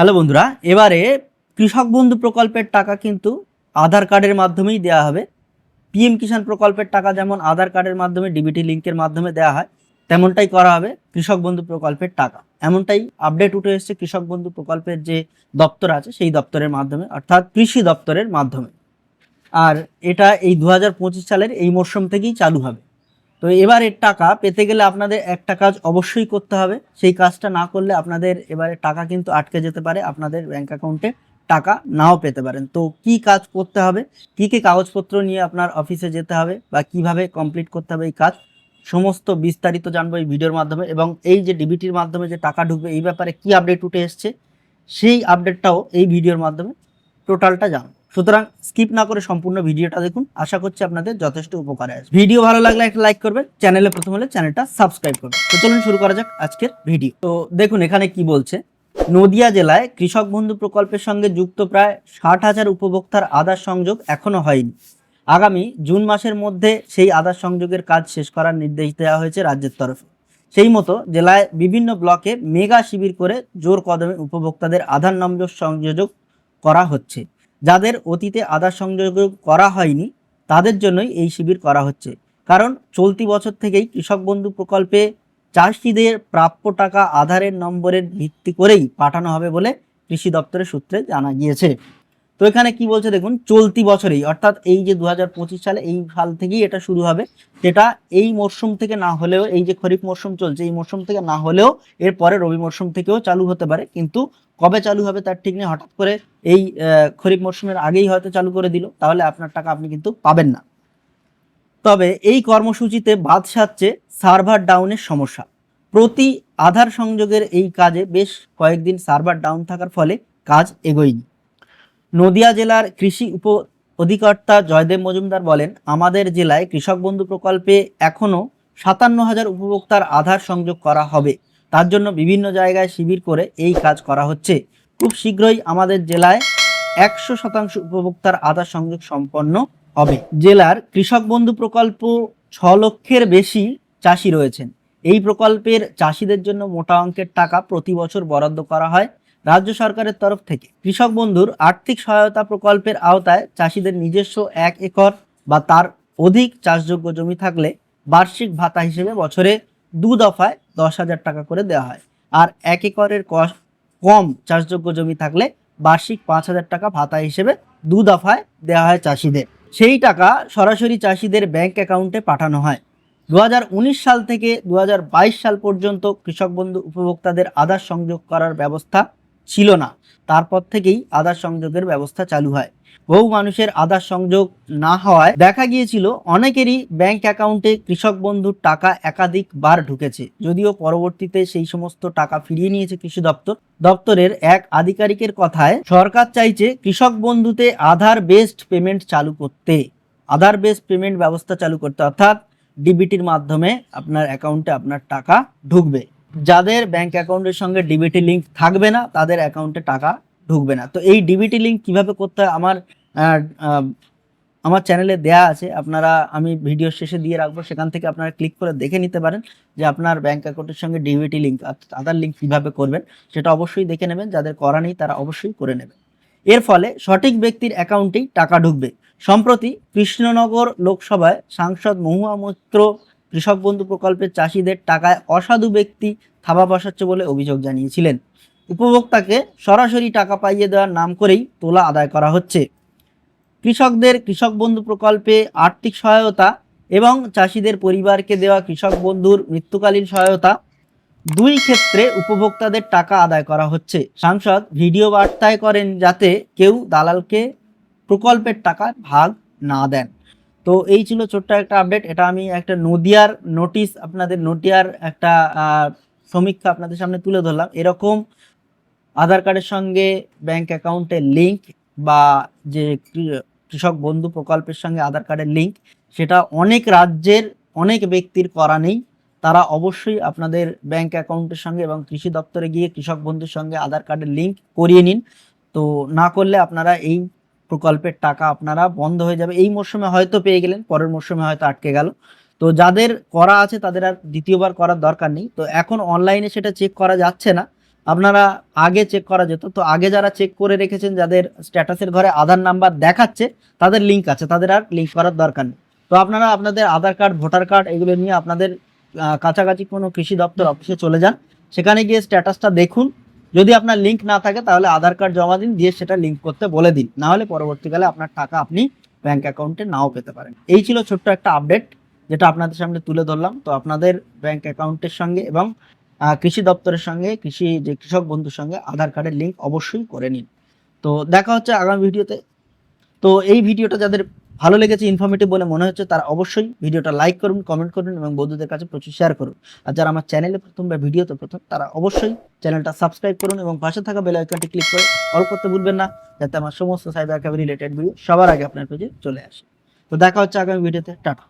Hello বন্ধুরা, এবারে কৃষক বন্ধু প্রকল্পের টাকা কিন্তু আধার কার্ডের মাধ্যমেই দেওয়া হবে। পিএম কিষাণ প্রকল্পের টাকা যেমন আধার কার্ডের মাধ্যমে ডিবিটি লিঙ্কের মাধ্যমে দেওয়া হয়, তেমনটাই করা হবে কৃষক বন্ধু প্রকল্পের টাকা। এমনটাই আপডেট উঠে এসেছে কৃষক বন্ধু প্রকল্পের যে দপ্তর আছে, সেই দপ্তরের মাধ্যমে, অর্থাৎ কৃষি দপ্তরের মাধ্যমে। আর এটা এই দু হাজার পঁচিশ সালের এই মরশুম থেকেই চালু হবে। তো এবার এর টাকা পেতে গেলে আপনাদের একটা কাজ অবশ্যই করতে হবে। সেই কাজটা না করলে আপনাদের এবারে টাকা কিন্তু আটকে যেতে পারে, আপনাদের ব্যাংক অ্যাকাউন্টে টাকা নাও পেতে পারেন। তো কি কাজ করতে হবে, কি কি কাগজপত্র নিয়ে আপনার অফিসে যেতে হবে বা কীভাবে কমপ্লিট করতে হবে এই কাজ, সমস্ত বিস্তারিত জানব এই ভিডিওর মাধ্যমে এবং এই যে ডিবিটির মাধ্যমে যে টাকা ঢুকবে এই ব্যাপারে কি আপডেট উঠে এসছে, সেই আপডেটটাও এই ভিডিওর মাধ্যমে টোটালটা জানব। সুতরাং স্কিপ না করে সম্পূর্ণ ভিডিওটা দেখুন। আশা করছি আপনাদের যথেষ্ট উপকারে আসবে। ভিডিও ভালো লাগলে একটা লাইক করবেন, চ্যানেলে প্রথম হলে চ্যানেলটা সাবস্ক্রাইব করবেন। তো চলুন শুরু করা যাক আজকের ভিডিও। তো দেখুন এখানে কি বলছে। নদিয়া জেলায় কৃষক বন্ধু প্রকল্পের সঙ্গে যুক্ত প্রায় ষাট হাজার উপভোক্তার আধার সংযোগ এখনও হয়নি। আগামী জুন মাসের মধ্যে সেই আধার সংযোগের কাজ শেষ করার নির্দেশ দেওয়া হয়েছে রাজ্যের তরফে। সেই মতো জেলায় বিভিন্ন ব্লকে মেগা শিবির করে জোর কদমে উপভোক্তাদের আধার নম্বর সংযোগ করা হচ্ছে। যাদের অতীতে আধার সংযোগ করা হয়নি, তাদের জন্যই এই শিবির করা হচ্ছে। কারণ চলতি বছর থেকেই কৃষক বন্ধু প্রকল্পে চাষিদের প্রাপ্য টাকা আধারের নম্বরের ভিত্তি করেই পাঠানো হবে বলে কৃষি দপ্তরের সূত্রে জানা গিয়েছে। তো এখানে কি বলছে দেখুন, চলতি বছরেই, অর্থাৎ এই যে দু হাজার পঁচিশ সালে এই সাল থেকেই এটা শুরু হবে সেটা এই মরশুম থেকে না হলেও, এই যে খরিফ মরশুম চলছে, এই মরশুম থেকে না হলেও এরপরে রবি মরশুম থেকেও চালু হতে পারে, কিন্তু কবে চালু হবে তার ঠিক নেই, হঠাৎ করে এই খরিফ মরশুমের আগেই হয়তো চালু করে দিল, তাহলে আপনার টাকা আপনি কিন্তু পাবেন না। তবে এই কর্মসূচিতে বাদ সাধছে সার্ভার ডাউনের সমস্যা। প্রতি আধার সংযোগের এই কাজে বেশ কয়েকদিন সার্ভার ডাউন থাকার ফলে কাজ এগোয়নি। নদিয়া জেলার কৃষি উপ অধিকর্তা জয়দেব মজুমদার বলেন, আমাদের জেলায় কৃষক বন্ধু প্রকল্পে এখনও সাতান্ন হাজার উপভোক্তার আধার সংযোগ করা হবে। তার জন্য বিভিন্ন জায়গায় শিবির করে এই কাজ করা হচ্ছে। খুব শীঘ্রই আমাদের জেলায় একশো শতাংশ উপভোক্তার আধার সংযোগ সম্পন্ন হবে। জেলার কৃষক বন্ধু প্রকল্প ছ লক্ষের বেশি চাষি রয়েছেন। এই প্রকল্পের চাষিদের জন্য মোটা অঙ্কের টাকা প্রতি বছর বরাদ্দ করা হয়। রাজ্য সরকারের তরফ থেকে। কৃষক বন্ধুর আর্থিক সহায়তা প্রকল্পের আওতায় চাষিদের নিজস্ব এক একর বা তার অধিক চাষযোগ্য জমি থাকলে বার্ষিক ভাতা হিসেবে বছরে দু দফায় দশ হাজার টাকা করে দেওয়া হয়। আর এক একরের কম চাষযোগ্য জমি থাকলে বার্ষিক পাঁচ হাজার টাকা ভাতা হিসেবে দু দফায় দেওয়া হয় চাষিদের। সেই টাকা সরাসরি চাষিদের ব্যাংক অ্যাকাউন্টে পাঠানো হয়। দু হাজার উনিশ সাল থেকে দু হাজার বাইশ সাল পর্যন্ত কৃষক বন্ধু উপভোক্তাদের আধার সংযোগ করার ব্যবস্থা ছিল না। তারপর থেকেই আধার সংযোগের ব্যবস্থা চালু হয়। বহু মানুষের আধার সংযোগ না হওয়ায় দেখা গিয়েছিল অনেকেরই ব্যাংক অ্যাকাউন্টে কৃষক বন্ধুর টাকা একাধিকবার ঢুকেছে। যদিও পরবর্তীতে সেই সমস্ত টাকা ফিরিয়ে নিয়েছে কৃষি দপ্তর। দপ্তরের এক আধিকারিকের কথায়, সরকার চাইছে কৃষক বন্ধুতে আধার বেসড পেমেন্ট চালু করতে। আধার বেসড পেমেন্ট ব্যবস্থা চালু করতে। অর্থাৎ ডিবিটির মাধ্যমে আপনার অ্যাকাউন্টে আপনার টাকা ঢুকবে। যাদের ব্যাংক অ্যাকাউন্টের সঙ্গে ডিবিটি লিংক থাকবে না, তাদের অ্যাকাউন্টে টাকা ঢুকবে না। তো এই ডিবিটি লিংক কীভাবে করতে হয় আমার আমার চ্যানেলে দেয়া আছে। আপনারা, আমি ভিডিও শেষে দিয়ে রাখব। সেখান থেকে আপনারা ক্লিক করে দেখে নিতে পারেন যে আপনার ব্যাংক অ্যাকাউন্টের সঙ্গে ডিবিটি লিঙ্ক আধার লিঙ্ক কীভাবে করবেন, সেটা অবশ্যই দেখে নেবেন। যাদের করা নেই, তারা অবশ্যই করে নেবেন। এর ফলে সঠিক ব্যক্তির অ্যাকাউন্টেই টাকা ঢুকবে। সম্প্রতি কৃষ্ণনগর লোকসভায় সাংসদ মহুয়া মৈত্র কৃষক বন্ধু প্রকল্পের চাষিদের টাকায় অসাধু ব্যক্তি থাবা বসাচ্ছে বলে অভিযোগ জানিয়েছিলেন। উপভোক্তাকে সরাসরি টাকা পাইয়ে দেওয়ার নাম করেই তোলা আদায় করা হচ্ছে। কৃষকদের কৃষক বন্ধু প্রকল্পে আর্থিক সহায়তা এবং চাষিদের পরিবারকে দেওয়া কৃষক বন্ধুর মৃত্যুকালীন সহায়তা দুই ক্ষেত্রে উপভোক্তাদের টাকা আদায় করা হচ্ছে। সাংসদ ভিডিও বার্তায় করেন যাতে কেউ দালালকে প্রকল্পের টাকা ভাগ না দেন। তো এই ছিল ছোট্ট একটা আপডেট এটা আমি একটা নদিয়ার নোটিশ আপনাদের নদিয়ার একটা সমীক্ষা আপনাদের সামনে তুলে ধরলাম। এরকম আধার কার্ডের সঙ্গে ব্যাংক অ্যাকাউন্টের লিঙ্ক বা যে কৃষক বন্ধু প্রকল্পের সঙ্গে আধার কার্ডের লিঙ্ক সেটা অনেক রাজ্যের অনেক ব্যক্তির করা নেই। তারা অবশ্যই আপনাদের ব্যাংক অ্যাকাউন্টের সঙ্গে এবং কৃষি দপ্তরে গিয়ে কৃষক বন্ধুর সঙ্গে আধার কার্ডের লিঙ্ক করিয়ে নিন। তো না করলে আপনারা এই প্রকল্পের টাকা আপনারা বন্ধ হয়ে যাবে। এই মরশুমে হয়তো পেয়ে গেলেন, পরের মরশুমে হয়তো আটকে গেল। তো যাদের করা আছে তাদের আর দ্বিতীয়বার করার দরকার নেই। তো এখন অনলাইনে সেটা চেক করা যাচ্ছে না। আপনারা আগে চেক করা যেত। তো আগে যারা চেক করে রেখেছেন, যাদের স্ট্যাটাসের ঘরে আধার নাম্বার দেখাচ্ছে, তাদের লিঙ্ক আছে। তাদের আর লিঙ্ক করার দরকার নেই। তো আপনারা আপনাদের আধার কার্ড ভোটার কার্ড এগুলো নিয়ে আপনাদের কাছাকাছি কোনো কৃষি দপ্তর অফিসে চলে যান। সেখানে গিয়ে স্ট্যাটাসটা দেখুন। যদি আপনার লিঙ্ক না থাকে, তাহলে আধার কার্ড জমা দিন, দিয়ে সেটা লিঙ্ক করতে বলে দিন। না হলে পরবর্তীকালে আপনার টাকা আপনি ব্যাংক অ্যাকাউন্টে নাও পেতে পারেন। এই ছিল ছোট্ট একটা আপডেট যেটা আপনাদের সামনে তুলে ধরলাম। তো আপনাদের ব্যাংক অ্যাকাউন্টের সঙ্গে এবং কৃষি দপ্তরের সঙ্গে, কৃষি, যে কৃষক বন্ধুর সঙ্গে আধার কার্ডের লিঙ্ক অবশ্যই করে নিন। তো দেখা হচ্ছে আগামী ভিডিওতে তো। এই ভিডিওটা যাদের ভালো লেগেছে ইনফরমেটিভ বলে মনে হচ্ছে, তারা অবশ্যই ভিডিওটা লাইক করুন কমেন্ট করুন এবং বন্ধুদের কাছে প্রচুর শেয়ার করুন। আর যারা আমার চ্যানেলে প্রথম বা ভিডিওতে প্রথম, তারা অবশ্যই চ্যানেলটা সাবস্ক্রাইব করুন এবং পাশে থাকা বেল আইকনটি ক্লিক করে অল করতে ভুলবেন না, যাতে আমার সমস্ত সাইবার ক্যাবে রিলেটেড ভিডিও সবার আগে আপনার পেজে চলে আসে। তো দেখা হচ্ছে আগামী ভিডিওতে টাটা।